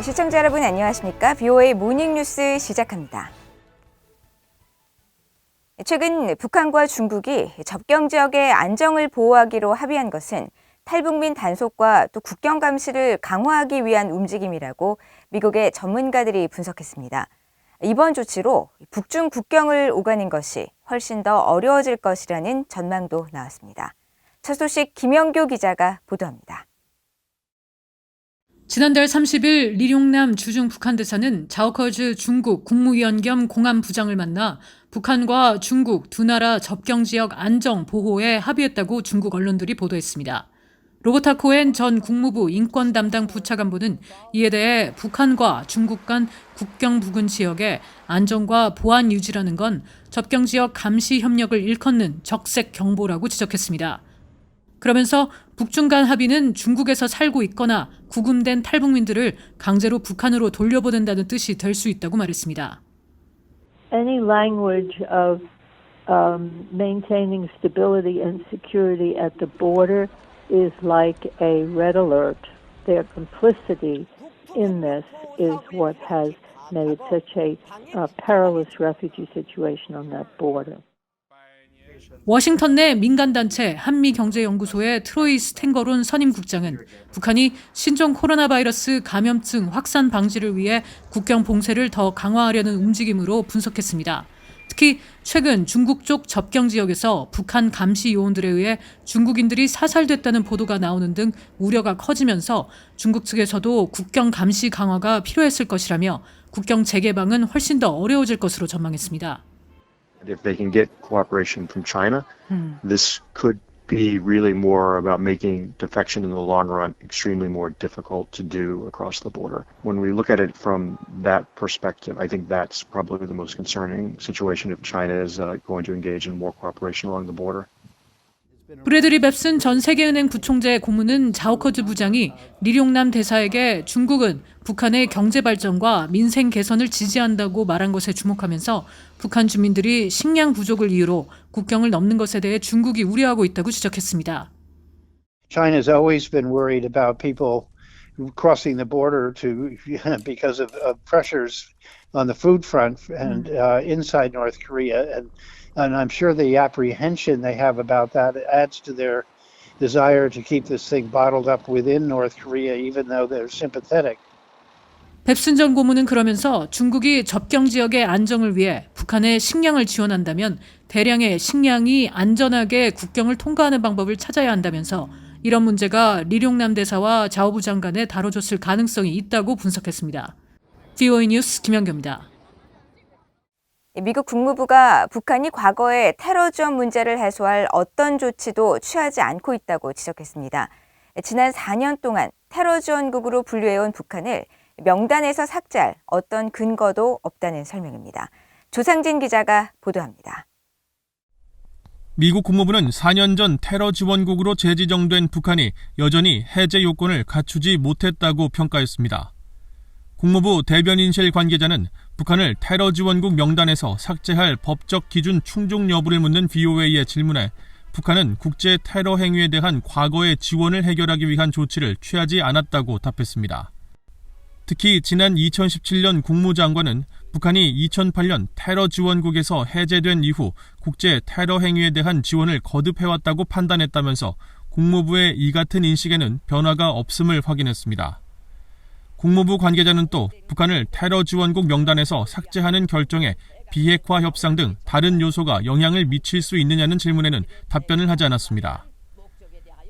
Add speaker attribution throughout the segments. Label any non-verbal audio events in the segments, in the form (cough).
Speaker 1: 시청자 여러분 안녕하십니까? BOA 모닝뉴스 시작합니다. 최근 북한과 중국이 접경 지역의 안정을 보호하기로 합의한 것은 탈북민 단속과 또 국경 감시를 강화하기 위한 움직임이라고 미국의 전문가들이 분석했습니다. 이번 조치로 북중 국경을 오가는 것이 훨씬 더 어려워질 것이라는 전망도 나왔습니다. 첫 소식 김영교 기자가 보도합니다.
Speaker 2: 지난달 30일 리룡남 주중 북한 대사는 자오커즈 중국 국무위원 겸 공안부장을 만나 북한과 중국 두 나라 접경 지역 안정 보호에 합의했다고 중국 언론들이 보도했습니다. 로버타 코엔 전 국무부 인권 담당 부차관보는 이에 대해 북한과 중국 간 국경 부근 지역의 안정과 보안 유지라는 건 접경 지역 감시 협력을 일컫는 적색 경보라고 지적했습니다. 그러면서 북중 간 합의는 중국에서 살고 있거나 구금된 탈북민들을 강제로 북한으로 돌려보낸다는 뜻이 될 수 있다고 말했습니다.
Speaker 3: any language of um, maintaining stability and security at the border is like a red alert. Their complicity in this is what has made such a uh, perilous refugee situation on that border.
Speaker 2: 워싱턴 내 민간단체 한미경제연구소의 트로이 스탱거론 선임국장은 북한이 신종 코로나 바이러스 감염증 확산 방지를 위해 국경 봉쇄를 더 강화하려는 움직임으로 분석했습니다. 특히 최근 중국 쪽 접경 지역에서 북한 감시 요원들에 의해 중국인들이 사살됐다는 보도가 나오는 등 우려가 커지면서 중국 측에서도 국경 감시 강화가 필요했을 것이라며 국경 재개방은 훨씬 더 어려워질 것으로 전망했습니다.
Speaker 4: If they can get cooperation from China, this could be really more about making defection in the long run extremely more difficult to do across the border. When we look at it from that perspective, I think that's probably the most concerning situation if China is uh, going to engage in more cooperation along the border.
Speaker 2: 브래드리 뱁슨 전 세계은행 부총재 고문은 자오커즈 부장이 리룡남 대사에게 중국은 북한의 경제 발전과 민생 개선을 지지한다고 말한 것에 주목하면서 북한 주민들이 식량 부족을 이유로 국경을 넘는 것에 대해 중국이 우려하고 있다고 지적했습니다.
Speaker 5: China's always been worried about people crossing the border to (laughs) because of pressures on the food front and uh, inside North Korea, and and I'm sure the apprehension they have about that adds to their desire to keep this thing bottled up within North Korea, even though they're sympathetic.
Speaker 2: 뱁슨 전 고문은 그러면서 중국이 접경 지역의 안정을 위해 북한에 식량을 지원한다면 대량의 식량이 안전하게 국경을 통과하는 방법을 찾아야 한다면서 이런 문제가 리룡남 대사와 자오부 장관에 다뤄줬을 가능성이 있다고 분석했습니다. VOA 뉴스 김현경입니다.
Speaker 1: 미국 국무부가 북한이 과거에 테러 지원 문제를 해소할 어떤 조치도 취하지 않고 있다고 지적했습니다. 지난 4년 동안 테러 지원국으로 분류해온 북한을 명단에서 삭제할 어떤 근거도 없다는 설명입니다. 조상진 기자가 보도합니다.
Speaker 6: 미국 국무부는 4년 전 테러 지원국으로 재지정된 북한이 여전히 해제 요건을 갖추지 못했다고 평가했습니다. 국무부 대변인실 관계자는 북한을 테러 지원국 명단에서 삭제할 법적 기준 충족 여부를 묻는 VOA의 질문에 북한은 국제 테러 행위에 대한 과거의 지원을 해결하기 위한 조치를 취하지 않았다고 답했습니다. 특히 지난 2017년 국무장관은 북한이 2008년 테러 지원국에서 해제된 이후 국제 테러 행위에 대한 지원을 거듭해왔다고 판단했다면서 국무부의 이 같은 인식에는 변화가 없음을 확인했습니다. 국무부 관계자는 또 북한을 테러 지원국 명단에서 삭제하는 결정에 비핵화 협상 등 다른 요소가 영향을 미칠 수 있느냐는 질문에는 답변을 하지 않았습니다.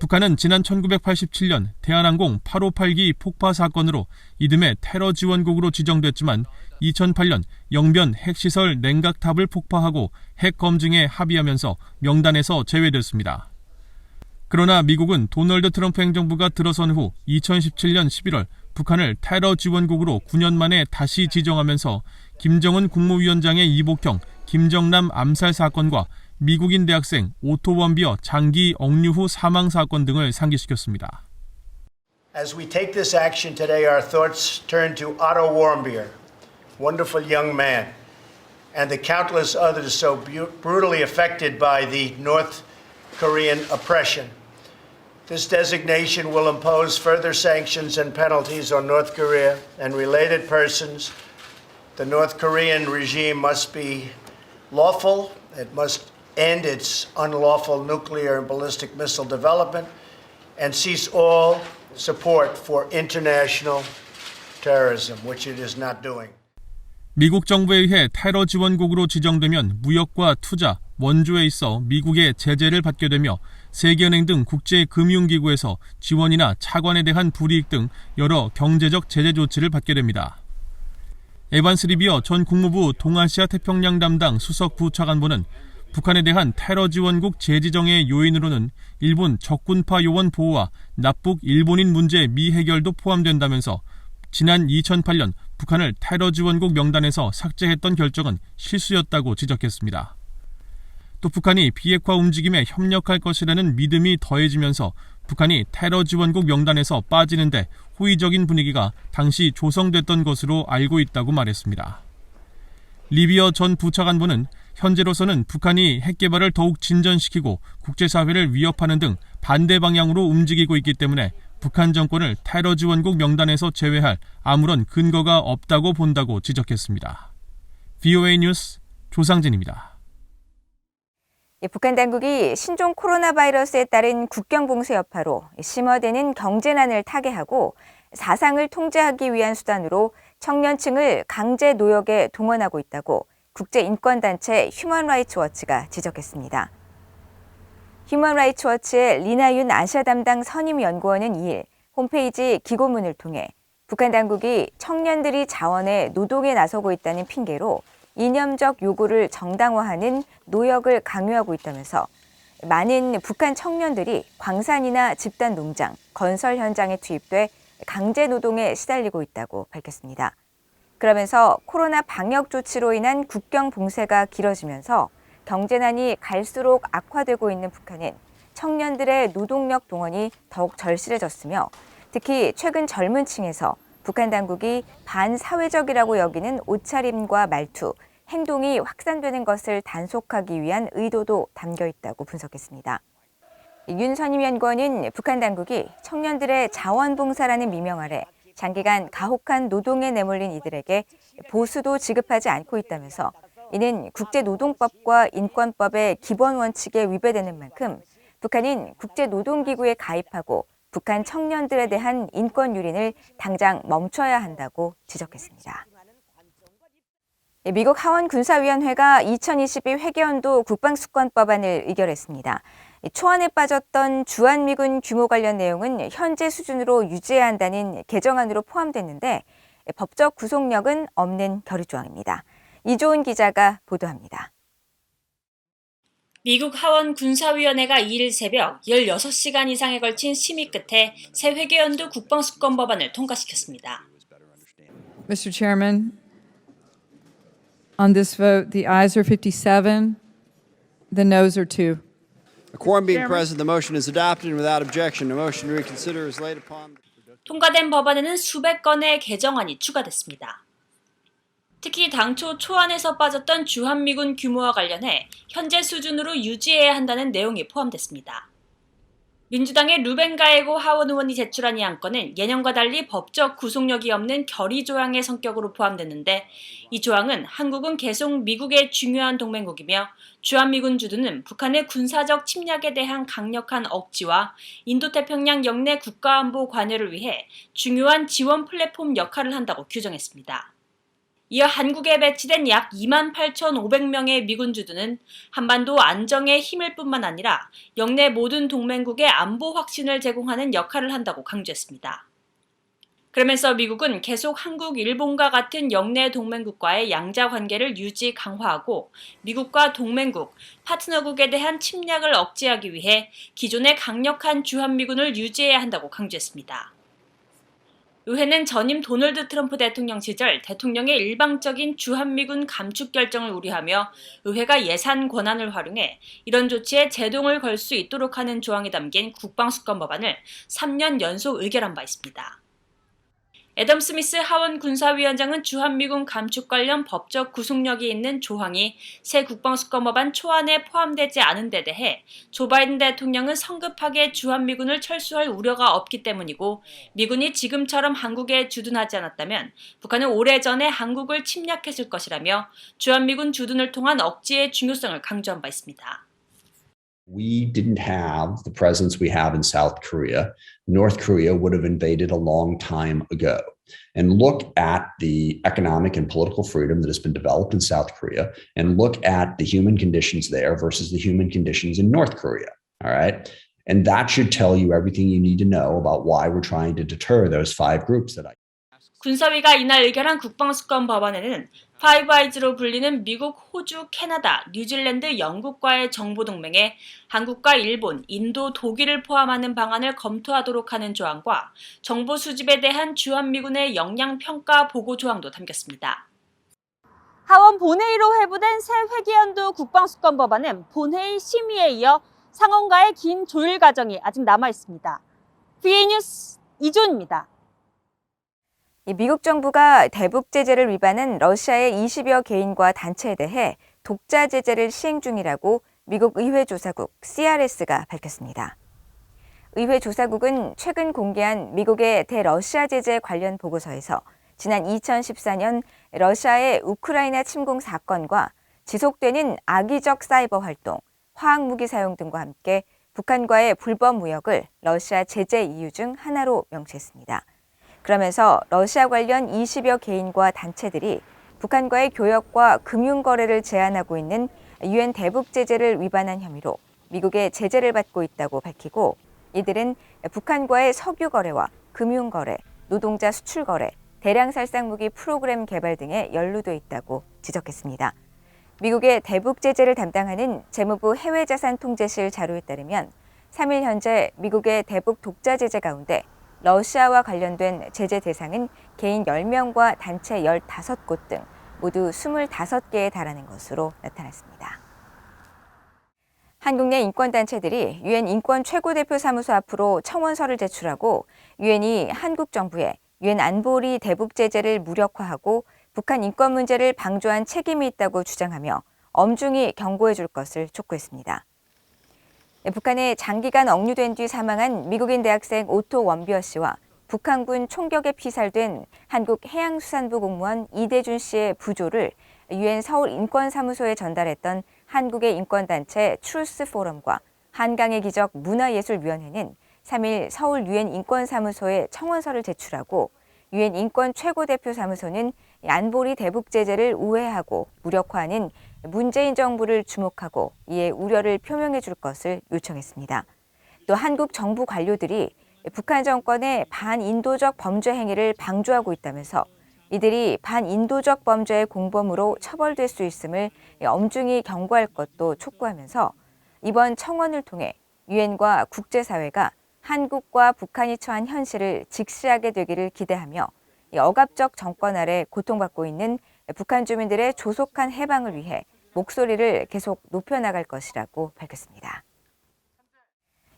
Speaker 6: 북한은 지난 1987년 대한항공 858기 폭파 사건으로 이듬해 테러 지원국으로 지정됐지만 2008년 영변 핵시설 냉각탑을 폭파하고 핵 검증에 합의하면서 명단에서 제외됐습니다. 그러나 미국은 도널드 트럼프 행정부가 들어선 후 2017년 11월 북한을 테러 지원국으로 9년 만에 다시 지정하면서 김정은 국무위원장의 이복형 김정남 암살 사건과 미국인 대학생 오토 원비어 장기 억류 후 사망 사건 등을 상기시켰습니다.
Speaker 7: As we take this action today, our thoughts turn to Otto Warmbier, wonderful young man, and the countless others so brutally affected by the North Korean oppression. This designation will impose further sanctions and penalties on North Korea and related persons. The North Korean regime must be lawful, it must end its unlawful nuclear and ballistic missile development, and cease all support for international terrorism, which it is not doing.
Speaker 6: 미국 정부에 의해 테러 지원국으로 지정되면 무역과 투자, 원조에 있어 미국의 제재를 받게 되며 세계은행 등 국제 금융기구에서 지원이나 차관에 대한 불이익 등 여러 경제적 제재 조치를 받게 됩니다. 에반스 리비어 전 국무부 동아시아 태평양 담당 수석 부차관보는 북한에 대한 테러 지원국 재지정의 요인으로는 일본 적군파 요원 보호와 납북 일본인 문제 미해결도 포함된다면서 지난 2008년 북한을 테러 지원국 명단에서 삭제했던 결정은 실수였다고 지적했습니다. 또 북한이 비핵화 움직임에 협력할 것이라는 믿음이 더해지면서 북한이 테러 지원국 명단에서 빠지는데 호의적인 분위기가 당시 조성됐던 것으로 알고 있다고 말했습니다. 리비어 전 부차관보는 현재로서는 북한이 핵 개발을 더욱 진전시키고 국제사회를 위협하는 등 반대 방향으로 움직이고 있기 때문에 북한 정권을 테러 지원국 명단에서 제외할 아무런 근거가 없다고 본다고 지적했습니다. VOA 뉴스 조상진입니다.
Speaker 1: 예, 북한 당국이 신종 코로나 바이러스에 따른 국경 봉쇄 여파로 심화되는 경제난을 타개하고 사상을 통제하기 위한 수단으로 청년층을 강제 노역에 동원하고 있다고 국제인권단체 휴먼라이츠 워치가 지적했습니다. 휴먼라이츠 워치의 리나윤 아시아 담당 선임 연구원은 2일 홈페이지 기고문을 통해 북한 당국이 청년들이 자원에 노동에 나서고 있다는 핑계로 이념적 요구를 정당화하는 노역을 강요하고 있다면서 많은 북한 청년들이 광산이나 집단 농장, 건설 현장에 투입돼 강제 노동에 시달리고 있다고 밝혔습니다. 그러면서 코로나 방역 조치로 인한 국경 봉쇄가 길어지면서 경제난이 갈수록 악화되고 있는 북한은 청년들의 노동력 동원이 더욱 절실해졌으며 특히 최근 젊은 층에서 북한 당국이 반사회적이라고 여기는 옷차림과 말투, 행동이 확산되는 것을 단속하기 위한 의도도 담겨 있다고 분석했습니다. 윤 선임 연구원은 북한 당국이 청년들의 자원봉사라는 미명 아래 장기간 가혹한 노동에 내몰린 이들에게 보수도 지급하지 않고 있다면서 이는 국제노동법과 인권법의 기본 원칙에 위배되는 만큼 북한은 국제노동기구에 가입하고 북한 청년들에 대한 인권 유린을 당장 멈춰야 한다고 지적했습니다. 미국 하원 군사위원회가 2022 회계연도 국방수권법안을 의결했습니다. 초안에 빠졌던 주한미군 규모 관련 내용은 현재 수준으로 유지해야 한다는 개정안으로 포함됐는데 법적 구속력은 없는 결의 조항입니다. 이조은 기자가 보도합니다.
Speaker 8: 미국 하원 군사위원회가 2일 새벽 16시간 이상에 걸친 심의 끝에 새 회계연도 국방수권 법안을 통과시켰습니다.
Speaker 9: Mr. Chairman, on this vote, the ayes are 57, the noes are 2.
Speaker 10: A quorum being present, the motion is adopted and without objection. A motion to reconsider is laid upon.
Speaker 8: 통과된 법안에는 수백 건의 개정안이 추가됐습니다. 특히 당초 초안에서 빠졌던 주한미군 규모와 관련해 현재 수준으로 유지해야 한다는 내용이 포함됐습니다. 민주당의 루벤 가에고 하원 의원이 제출한 이 안건은 예년과 달리 법적 구속력이 없는 결의 조항의 성격으로 포함됐는데 이 조항은 한국은 계속 미국의 중요한 동맹국이며 주한미군 주둔은 북한의 군사적 침략에 대한 강력한 억지와 인도태평양 영내 국가안보 관여를 위해 중요한 지원 플랫폼 역할을 한다고 규정했습니다. 이어 한국에 배치된 약 2만 8,500명의 미군 주둔은 한반도 안정에 힘일 뿐만 아니라 영내 모든 동맹국의 안보 확신을 제공하는 역할을 한다고 강조했습니다. 그러면서 미국은 계속 한국, 일본과 같은 영내 동맹국과의 양자 관계를 유지 강화하고 미국과 동맹국, 파트너국에 대한 침략을 억제하기 위해 기존의 강력한 주한미군을 유지해야 한다고 강조했습니다. 의회는 전임 도널드 트럼프 대통령 시절 대통령의 일방적인 주한미군 감축 결정을 우려하며 의회가 예산 권한을 활용해 이런 조치에 제동을 걸 수 있도록 하는 조항이 담긴 국방수권 법안을 3년 연속 의결한 바 있습니다. 애덤 스미스 하원 군사위원장은 주한미군 감축 관련 법적 구속력이 있는 조항이 새 국방수권법안 초안에 포함되지 않은 데 대해 조 바이든 대통령은 성급하게 주한미군을 철수할 우려가 없기 때문이고 미군이 지금처럼 한국에 주둔하지 않았다면 북한은 오래전에 한국을 침략했을 것이라며 주한미군 주둔을 통한 억지의 중요성을 강조한 바 있습니다.
Speaker 11: we didn't have the presence we have in South Korea, North Korea would have invaded a long time ago. And look at the economic and political freedom that has been developed in South Korea, and look at the human conditions there versus the human conditions in North Korea. All right. And that should tell you everything you need to know about why we're trying to deter those five groups that I.
Speaker 8: 군사위가 이날 의결한 국방수권 법안에는 파이브 아이즈로 불리는 미국, 호주, 캐나다, 뉴질랜드, 영국과의 정보동맹에 한국과 일본, 인도, 독일을 포함하는 방안을 검토하도록 하는 조항과 정보 수집에 대한 주한미군의 역량평가 보고 조항도 담겼습니다.
Speaker 12: 하원 본회의로 회부된 새 회계연도 국방수권 법안은 본회의 심의에 이어 상원과의 긴 조율 과정이 아직 남아 있습니다. VA 뉴스 이조입니다.
Speaker 1: 이 미국 정부가 대북 제재를 위반한 러시아의 20여 개인과 단체에 대해 독자 제재를 시행 중이라고 미국 의회 조사국 CRS가 밝혔습니다. 의회 조사국은 최근 공개한 미국의 대러시아 제재 관련 보고서에서 지난 2014년 러시아의 우크라이나 침공 사건과 지속되는 악의적 사이버 활동, 화학 무기 사용 등과 함께 북한과의 불법 무역을 러시아 제재 이유 중 하나로 명시했습니다. 그러면서 러시아 관련 20여 개인과 단체들이 북한과의 교역과 금융 거래를 제한하고 있는 유엔 대북 제재를 위반한 혐의로 미국의 제재를 받고 있다고 밝히고 이들은 북한과의 석유 거래와 금융 거래, 노동자 수출 거래, 대량 살상 무기 프로그램 개발 등에 연루돼 있다고 지적했습니다. 미국의 대북 제재를 담당하는 재무부 해외자산 통제실 자료에 따르면 3일 현재 미국의 대북 독자 제재 가운데 러시아와 관련된 제재 대상은 개인 10명과 단체 15곳 등 모두 25개에 달하는 것으로 나타났습니다. 한국 내 인권단체들이 유엔 인권 최고대표 사무소 앞으로 청원서를 제출하고 유엔이 한국 정부에 유엔 안보리 대북 제재를 무력화하고 북한 인권 문제를 방조한 책임이 있다고 주장하며 엄중히 경고해 줄 것을 촉구했습니다. 북한에 장기간 억류된 뒤 사망한 미국인 대학생 오토 원비어 씨와 북한군 총격에 피살된 한국 해양수산부 공무원 이대준 씨의 부조를 유엔 서울 인권사무소에 전달했던 한국의 인권단체 트루스 포럼과 한강의 기적 문화예술위원회는 3일 서울 유엔 인권사무소에 청원서를 제출하고 유엔 인권 최고대표 사무소는 안보리 대북 제재를 우회하고 무력화하는 문재인 정부를 주목하고 이에 우려를 표명해 줄 것을 요청했습니다. 또 한국 정부 관료들이 북한 정권의 반인도적 범죄 행위를 방조하고 있다면서 이들이 반인도적 범죄의 공범으로 처벌될 수 있음을 엄중히 경고할 것도 촉구하면서 이번 청원을 통해 유엔과 국제사회가 한국과 북한이 처한 현실을 직시하게 되기를 기대하며 억압적 정권 아래 고통받고 있는 북한 주민들의 조속한 해방을 위해 목소리를 계속 높여나갈 것이라고 밝혔습니다.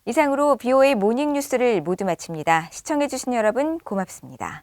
Speaker 1: 이상으로 BOA 모닝 뉴스를 모두 마칩니다. 시청해주신 여러분 고맙습니다.